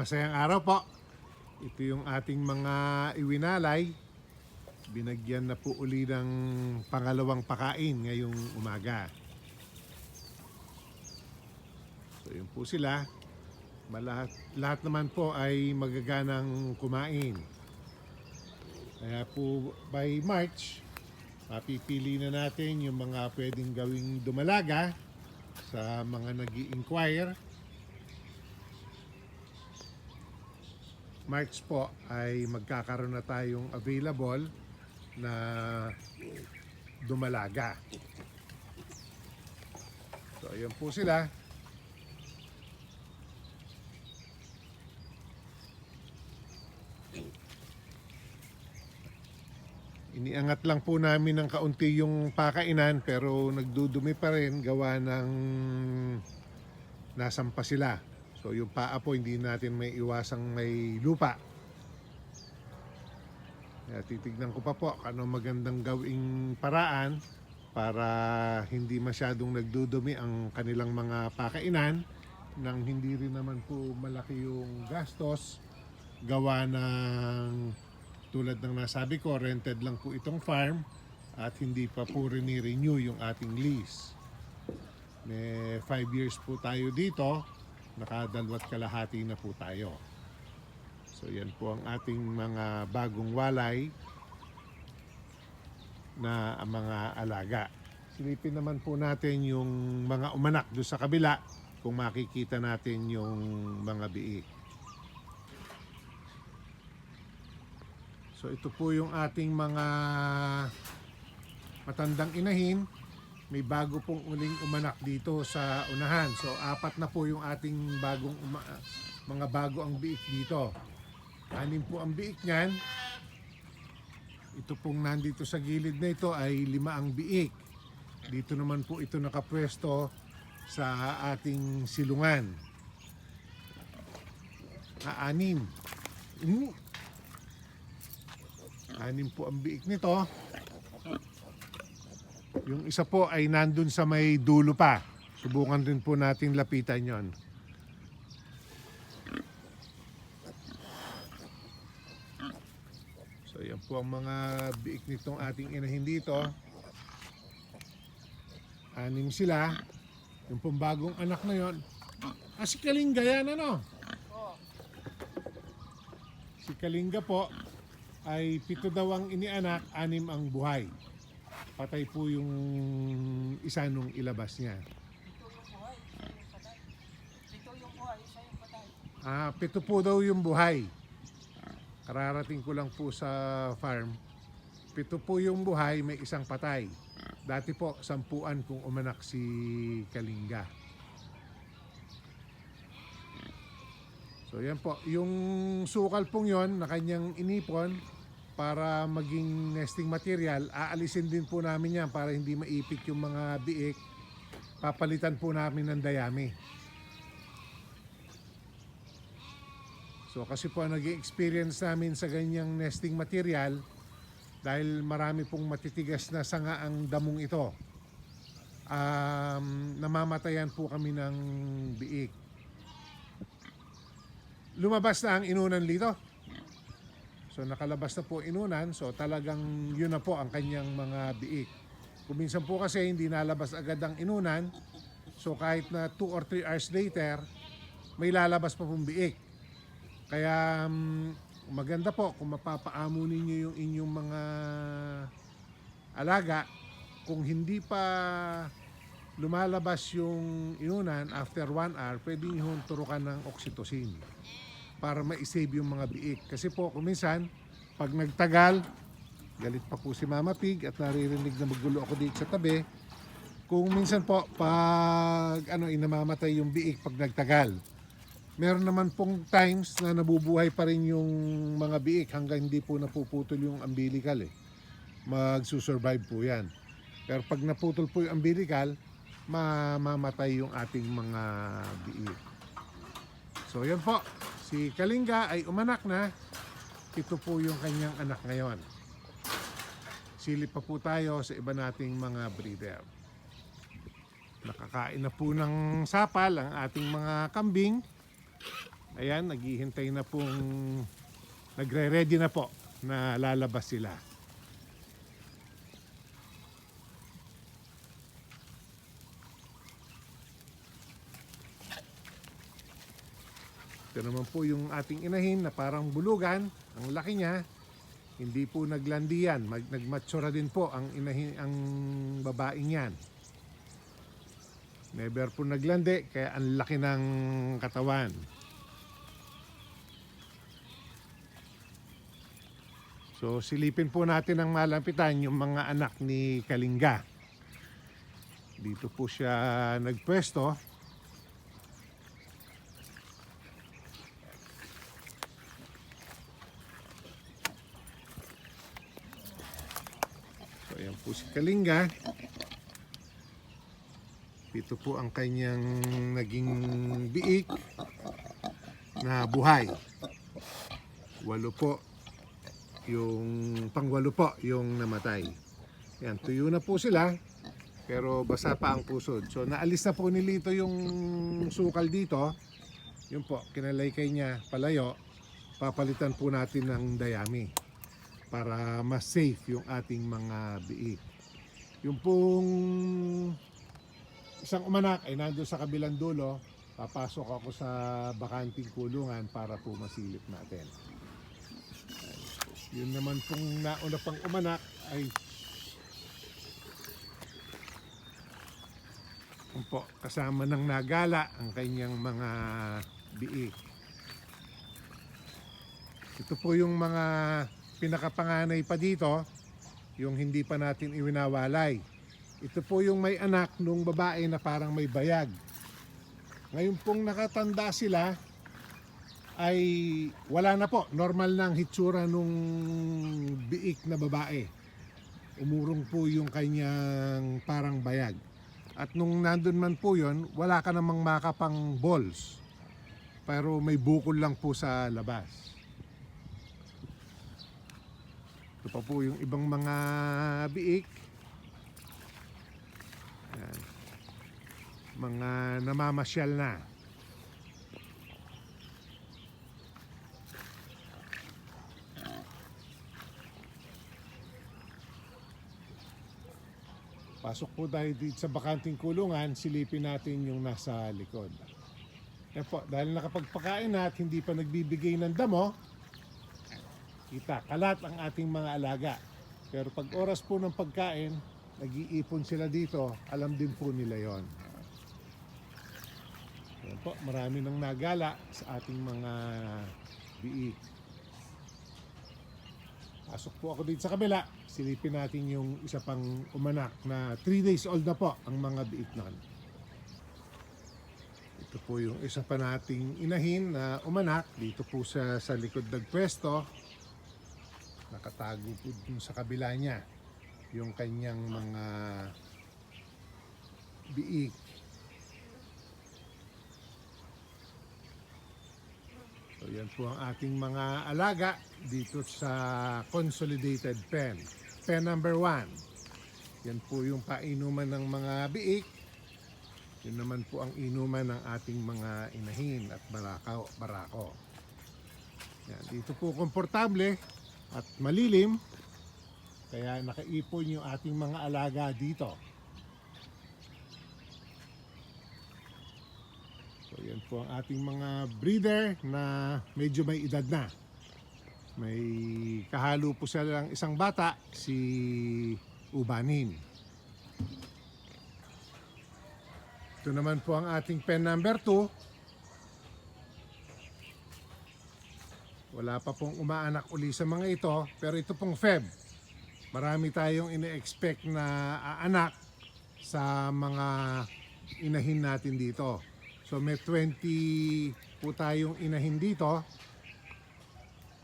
masayang araw po. Ito yung ating mga iwinalay. Binagyan na po uli ng pangalawang pakain ngayong umaga. So yun po sila. Malahat, lahat naman po ay magaganang kumain. Kaya po by March, mapipili na natin yung mga pwedeng gawing dumalaga sa mga nag inquire March po ay magkakaroon na tayong available na dumalaga. So, ayan po sila. Iniangat lang po namin ng kaunti yung pakainan pero nagdudumi pa rin gawa ng nasampa sila. So yung paa po hindi natin may iwasang may lupa. Kaya titignan ko pa po ano magandang gawing paraan para hindi masyadong nagdudumi ang kanilang mga pakainan nang hindi rin naman po malaki yung gastos gawa ng tulad ng nasabi ko, rented lang po itong farm at hindi pa po rini-renew yung ating lease. May 5 years po tayo dito, nakadalwat kalahati na po tayo. So yan po ang ating mga bagong walay na mga alaga. Silipin naman po natin yung mga umanak doon sa kabila kung makikita natin yung mga biik. So ito po yung ating mga matandang inahin. May bago pong uling umanak dito sa unahan. So apat na po yung ating bagong uma- mga bago ang biik dito. Anim po ang biik niyan. Ito pong nandito sa gilid na ito ay lima ang biik. Dito naman po ito nakapwesto sa ating silungan. Ah, anim. Mm. Anim po ang biik nito. Yung isa po ay nandun sa may dulo pa. Subukan din po natin lapitan yon. So yan po ang mga biik nitong ating inahin dito. Anim sila. Yung pong bagong anak na yon. Ah, si Kalinga yan ano? Si Kalinga po ay pito daw ang inianak, anim ang buhay. Patay po yung isa nung ilabas niya. Ito yung buhay, isa yung patay. Ah, pito po daw yung buhay. Kararating ko lang po sa farm. Pito po yung buhay, may isang patay. Dati po, sampuan kung umanak si Kalinga. So yan po, yung sukal pong yon na kanyang inipon para maging nesting material, aalisin din po namin yan para hindi maipit yung mga biik. Papalitan po namin ng dayami. So kasi po nag experience namin sa ganyang nesting material dahil marami pong matitigas na sanga ang damong ito. Um, namamatayan po kami ng biik. Lumabas na ang inunan dito. So nakalabas na po inunan, so talagang yun na po ang kanyang mga biik. Kung minsan po kasi hindi nalabas agad ang inunan, so kahit na 2 or 3 hours later, may lalabas pa pong biik. Kaya mm, maganda po kung mapapaamo ninyo yung inyong mga alaga kung hindi pa lumalabas yung inunan after 1 hour, pwede nyo turukan ng oxytocin para ma-save yung mga biik. Kasi po, kung minsan, pag nagtagal, galit pa po si Mama Pig at naririnig na magulo ako dito sa tabi. Kung minsan po, pag ano, inamamatay yung biik pag nagtagal. Meron naman pong times na nabubuhay pa rin yung mga biik hanggang hindi po napuputol yung umbilical eh. Magsusurvive po yan. Pero pag naputol po yung umbilical, mamamatay yung ating mga biik. So yan po, si Kalinga ay umanak na. Ito po yung kanyang anak ngayon. Silip pa po tayo sa iba nating mga breeder. Nakakain na po ng sapal ang ating mga kambing. Ayan, naghihintay na pong nagre-ready na po na lalabas sila. Ito naman po yung ating inahin na parang bulugan. Ang laki niya. Hindi po naglandi yan. Mag, nagmatsura din po ang inahin, ang babaeng yan. Never po naglandi, kaya ang laki ng katawan. So silipin po natin ang malampitan yung mga anak ni Kalinga. Dito po siya nagpwesto. Po si Kalinga. Ito po ang kanyang naging biik na buhay. Walo po yung pangwalo po yung namatay. Yan, tuyo na po sila pero basa pa ang pusod. So naalis na po ni Lito yung sukal dito. Yun po, kinalaykay niya palayo. Papalitan po natin ng dayami para mas safe yung ating mga biik. Yung pong isang umanak ay nandun sa kabilang dulo. Papasok ako sa bakanting kulungan para po masilip natin. Yun naman pong nauna pang umanak ay po, kasama ng nagala ang kanyang mga biik. Ito po yung mga pinakapanganay pa dito, yung hindi pa natin iwinawalay. Ito po yung may anak nung babae na parang may bayag. Ngayon pong nakatanda sila, ay wala na po. Normal na ang hitsura nung biik na babae. Umurong po yung kanyang parang bayag. At nung nandun man po yon, wala ka namang makapang balls. Pero may bukol lang po sa labas. Ito pa po yung ibang mga biik. Ayan. Mga namamasyal na. Pasok po tayo dito sa bakanting kulungan, silipin natin yung nasa likod. Yan po, dahil nakapagpakain na at hindi pa nagbibigay ng damo, kita, kalat ang ating mga alaga. Pero pag oras po ng pagkain, nag-iipon sila dito, alam din po nila yon. Yan po, marami nang nagala sa ating mga biik. Pasok po ako dito sa kabila. Silipin natin yung isa pang umanak na 3 days old na po ang mga biik nun. Ito po yung isa pa nating inahin na umanak dito po sa, sa likod ng pwesto. Nakatago po dun sa kabila niya yung kanyang mga biik. So yan po ang ating mga alaga dito sa consolidated pen. Pen number one. Yan po yung painuman ng mga biik. Yun naman po ang inuman ng ating mga inahin at barakaw, barako. Yan, dito po komportable at malilim. Kaya nakaipon yung ating mga alaga dito. So yan po ang ating mga breeder na medyo may edad na. May kahalo po sila ng isang bata, si Ubanin. Ito naman po ang ating pen number 2. Wala pa pong umaanak uli sa mga ito, pero ito pong Feb. Marami tayong ine-expect na aanak sa mga inahin natin dito. So may 20 po tayong inahin dito.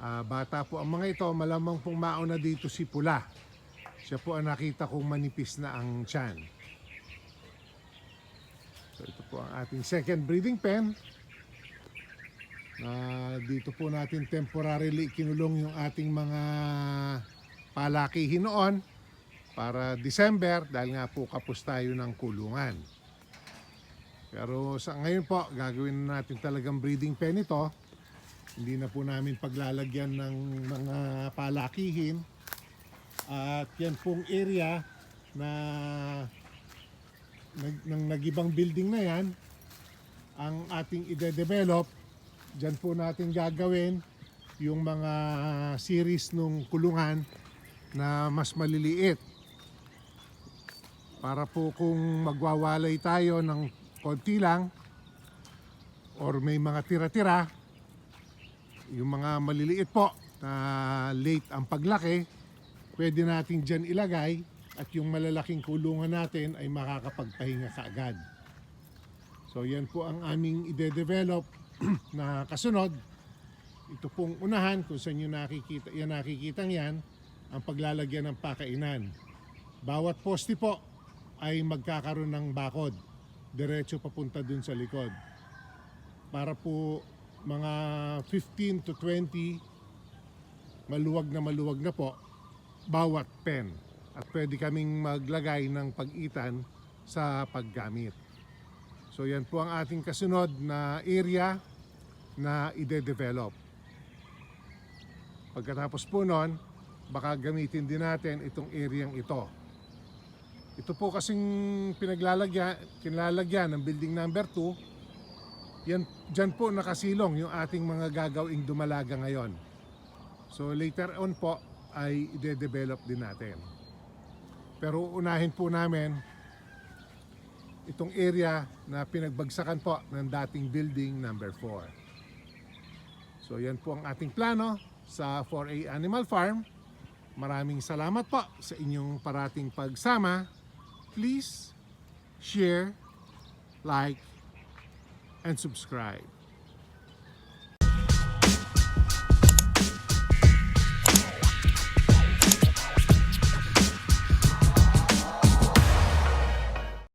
Ah, bata po ang mga ito, malamang pong mauna dito si Pula. Siya po ang nakita kong manipis na ang tiyan. So ito po ang ating second breeding pen. Na dito po natin temporarily kinulong yung ating mga palakihin noon para December dahil nga po kapos tayo ng kulungan. Pero sa ngayon po, gagawin na natin talagang breeding pen ito Hindi na po namin paglalagyan ng mga palakihin. At yan pong area na nag, ng nagibang building na yan, ang ating ide-develop, dyan po natin gagawin yung mga series nung kulungan na mas maliliit. Para po kung magwawalay tayo ng konti lang or may mga tira-tira, yung mga maliliit po na late ang paglaki, pwede natin dyan ilagay at yung malalaking kulungan natin ay makakapagpahinga kaagad. So yan po ang aming ide-develop na kasunod. Ito pong unahan kung saan yung nakikita, yan nakikita yan, ang paglalagyan ng pakainan. Bawat poste po ay magkakaroon ng bakod. Diretso papunta dun sa likod. Para po mga 15 to 20 maluwag na maluwag na po bawat pen at pwede kaming maglagay ng pag-itan sa paggamit. So yan po ang ating kasunod na area na ide-develop. Pagkatapos po nun, baka gamitin din natin itong areang ito. Ito po kasing pinaglalagyan, kinlalagyan ng building number 2, yan, dyan po nakasilong yung ating mga gagawing dumalaga ngayon. So later on po ay ide-develop din natin. Pero unahin po namin itong area na pinagbagsakan po ng dating building number 4. So yan po ang ating plano sa 4A Animal Farm. Maraming salamat po sa inyong parating pagsama. Please share, like, and subscribe.